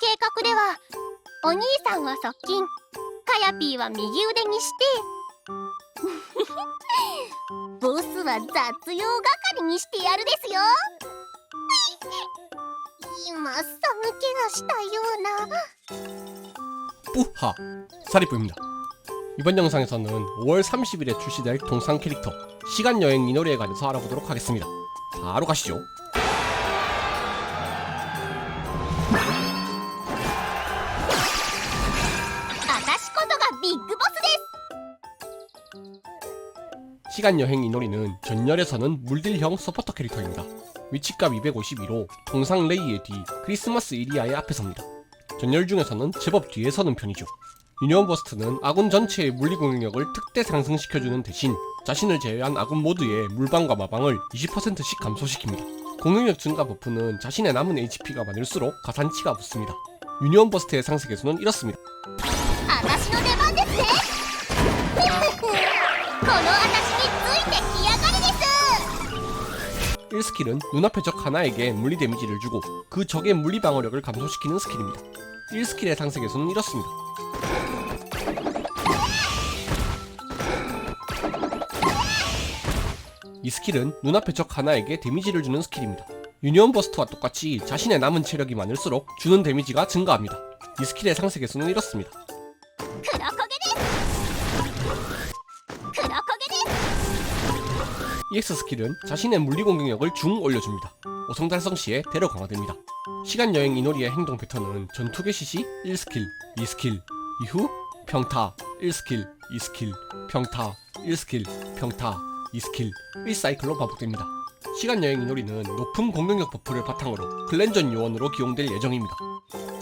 計画ではお兄さんは側近カヤピーは右腕にしてボスは雑用係にしてやるですよ今寒気がしたような 뿌하 사리뿌입니다. 이번 영상에서는 5월 30일에 출시될 동상 캐릭터 시간여행 이노리에 관해서 알아보도록 하겠습니다. 바로 가시죠. 시간여행 이노리는 전열에서는 물딜형 서포터 캐릭터입니다. 위치값 252로 동상 레이의 뒤 크리스마스 이리아의 앞에 섭니다. 전열 중에서는 제법 뒤에 서는 편이죠. 유니온 버스트는 아군 전체의 물리 공격력을 특대 상승시켜주는 대신 자신을 제외한 아군 모두의 물방과 마방을 20%씩 감소시킵니다. 공격력 증가 버프는 자신의 남은 HP가 많을수록 가산치가 붙습니다. 유니온 버스트의 상세 개수는 이렇습니다. 1스킬은 눈앞의 적 하나에게 물리 데미지를 주고 그 적의 물리 방어력을 감소시키는 스킬입니다. 1스킬의 상세 개수는 이렇습니다. 이 스킬은 눈앞의 적 하나에게 데미지를 주는 스킬입니다. 유니온 버스트와 똑같이 자신의 남은 체력이 많을수록 주는 데미지가 증가합니다. 이 스킬의 상세 개수는 이렇습니다. EX 스킬은 자신의 물리 공격력을 중 올려줍니다. 오성 달성 시에 대로 강화됩니다. 시간 여행 이노리의 행동 패턴은 전투 개시 시 1스킬, 2스킬, 이후 평타, 1스킬, 2스킬, 평타, 1스킬, 평타, 2스킬, 1사이클로 반복됩니다. 시간 여행 이노리는 높은 공격력 버프를 바탕으로 클렌전 요원으로 기용될 예정입니다.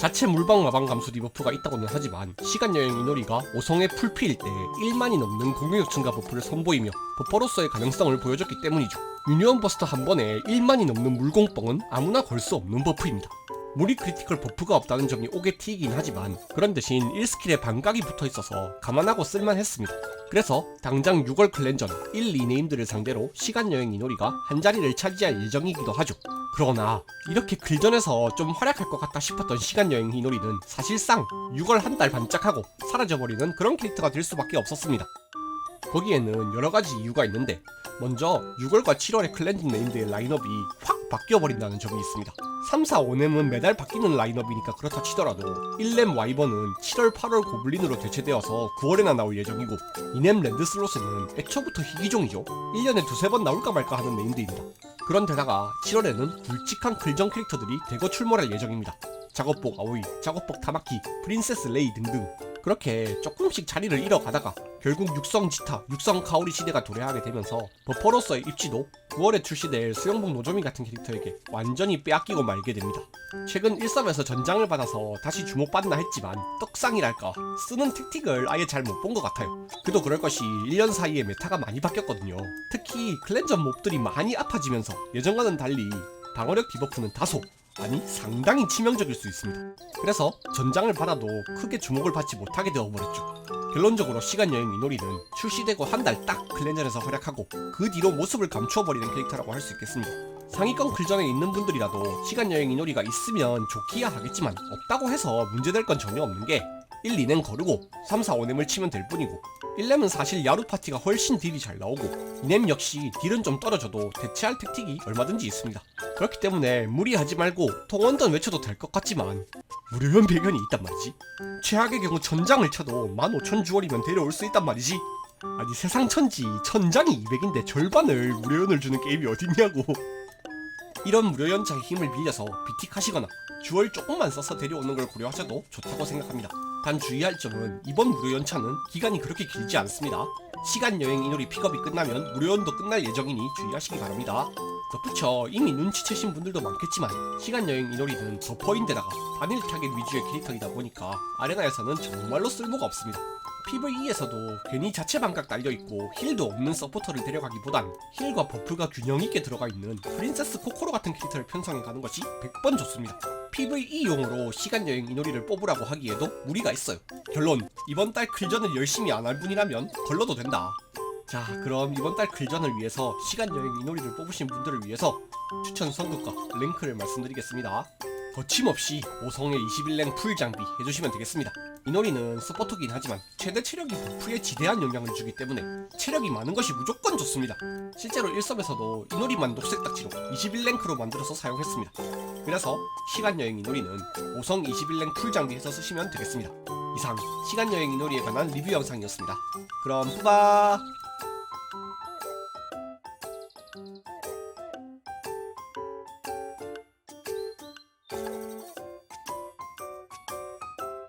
자체 물방 마방 감수 디버프가 있다고는 하지만 시간 여행 이노리가 5성의 풀피일 때 1만이 넘는 공격력 증가 버프를 선보이며 버퍼로서의 가능성을 보여줬기 때문이죠. 유니온 버스터 한 번에 1만이 넘는 물공뻥은 아무나 걸 수 없는 버프입니다. 무리 크리티컬 버프가 없다는 점이 오게 튀긴 하지만 그런 대신 1스킬에 반각이 붙어 있어서 감안하고 쓸만했습니다. 그래서 당장 6월 클렌전 1, 2네임들을 상대로 시간여행 이노리가 한 자리를 차지할 예정이기도 하죠. 그러나 이렇게 글전에서 좀 활약할 것 같다 싶었던 시간여행 이노리는 사실상 6월 한 달 반짝하고 사라져버리는 그런 캐릭터가 될 수밖에 없었습니다. 거기에는 여러 가지 이유가 있는데 먼저 6월과 7월의 클렌징 네임드의 라인업이 확 바뀌어버린다는 점이 있습니다. 3, 4, 5렘은 매달 바뀌는 라인업이니까 그렇다 치더라도 1렘 와이번은 7월, 8월 고블린으로 대체되어서 9월에나 나올 예정이고 2렘 랜드슬롯은 애초부터 희귀종이죠. 1년에 두세 번 나올까 말까 하는 네임드입니다. 그런데다가 7월에는 굵직한 글정 캐릭터들이 대거 출몰할 예정입니다. 작업복 아오이, 작업복 타마키, 프린세스 레이 등등 그렇게 조금씩 자리를 잃어가다가 결국 육성 지타, 육성 카오리 시대가 도래하게 되면서 버퍼로서의 입지도 9월에 출시될 수영복 노조미 같은 캐릭터에게 완전히 빼앗기고 말게 됩니다. 최근 1섬에서 전장을 받아서 다시 주목받나 했지만 떡상이랄까 쓰는 택틱을 아예 잘 못 본 것 같아요. 그도 그럴 것이 1년 사이에 메타가 많이 바뀌었거든요. 특히 클렌전 몹들이 많이 아파지면서 예전과는 달리 방어력 디버프는 다소 아니 상당히 치명적일 수 있습니다. 그래서 전장을 받아도 크게 주목을 받지 못하게 되어버렸죠. 결론적으로 시간여행 이노리는 출시되고 한 달 딱 클렌전에서 활약하고 그 뒤로 모습을 감추어버리는 캐릭터라고 할 수 있겠습니다. 상위권 클전에 있는 분들이라도 시간여행 이노리가 있으면 좋기야 하겠지만 없다고 해서 문제될 건 전혀 없는 게 1, 2는 거르고 3, 4, 5렘을 치면 될 뿐이고 1렘은 사실 야루 파티가 훨씬 딜이 잘 나오고 2렘 역시 딜은 좀 떨어져도 대체할 택틱이 얼마든지 있습니다. 그렇기 때문에 무리하지 말고 통원전 외쳐도 될 것 같지만 무료연 배경이 있단 말이지. 최악의 경우 천장을 쳐도 15,000주얼이면 데려올 수 있단 말이지. 아니 세상 천지 천장이 200인데 절반을 무료연을 주는 게임이 어딨냐고. 이런 무료연차의 힘을 빌려서 비틱하시거나 주얼 조금만 써서 데려오는 걸 고려하셔도 좋다고 생각합니다. 단 주의할 점은 이번 무료 연차는 기간이 그렇게 길지 않습니다. 시간 여행 이놀이 픽업이 끝나면 무료 연도 끝날 예정이니 주의하시기 바랍니다. 덧붙여 이미 눈치채신 분들도 많겠지만 시간 여행 이놀이는 버퍼인데다가 단일 타겟 위주의 캐릭터이다 보니까 아레나에서는 정말로 쓸모가 없습니다. PVE에서도 괜히 자체 반각 달려있고 힐도 없는 서포터를 데려가기보단 힐과 버프가 균형 있게 들어가 있는 프린세스 코코로 같은 캐릭터를 편성해 가는 것이 100번 좋습니다. PVE용으로 시간여행 이놀이를 뽑으라고 하기에도 무리가 있어요. 결론, 이번 달 클전을 열심히 안 할 분이라면 걸러도 된다. 자, 그럼 이번 달 클전을 위해서 시간여행 이놀이를 뽑으신 분들을 위해서 추천 선급과 랭크를 말씀드리겠습니다. 거침없이 5성의 21랭 풀 장비 해주시면 되겠습니다. 이놀이는 서포터긴 하지만 최대 체력이 버프에 지대한 영향을 주기 때문에 체력이 많은 것이 무조건 좋습니다. 실제로 1섭에서도 이놀이만 녹색 딱지로 21랭크로 만들어서 사용했습니다. 그래서 시간여행 이놀이는 5성 21랭 풀 장비에서 쓰시면 되겠습니다. 이상 시간여행 이놀이에 관한 리뷰 영상이었습니다. 그럼 뿌바!